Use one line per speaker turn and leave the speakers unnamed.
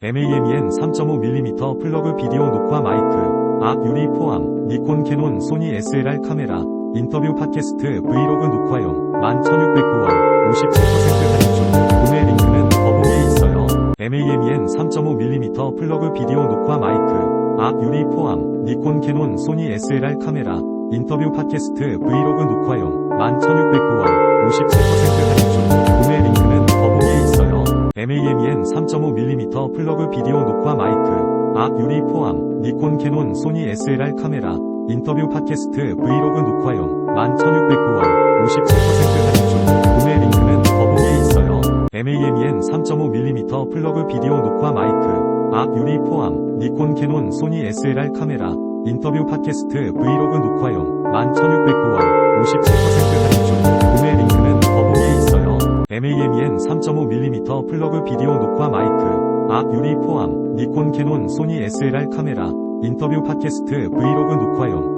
MAMEN 3.5mm 플러그 비디오 녹화 마이크, 앞 유리 포함, 니콘 캐논 소니 SLR 카메라, 인터뷰 팟캐스트 브이로그 녹화용, 11,609원, 57% 할인 중, 구매 링크는 더보기에 있어요. MAMEN 3.5mm 플러그 비디오 녹화 마이크, 앞 유리 포함, 니콘 캐논 소니 SLR 카메라, 인터뷰 팟캐스트 브이로그 녹화용, 11,609원, MAMEN 3.5mm 플러그 비디오 녹화 마이크, 앞 유리 포함, 니콘 캐논 소니 SLR 카메라, 인터뷰 팟캐스트 브이로그 녹화용, 11,609원, 57% 할인 중, 구매 링크는 더보기에 있어요. MAMEN 3.5mm 플러그 비디오 녹화 마이크, 앞 유리 포함, 니콘 캐논 소니 SLR 카메라, 인터뷰 팟캐스트 브이로그 녹화용, 11,609원, 57% 할인 중, 구매 링크는 더보기에 있어요. MAMEN 3.5mm 플러그 비디오 녹화 마이크, 앞 유리 포함, 니콘 캐논 소니 SLR 카메라, 인터뷰 팟캐스트 브이로그 녹화용,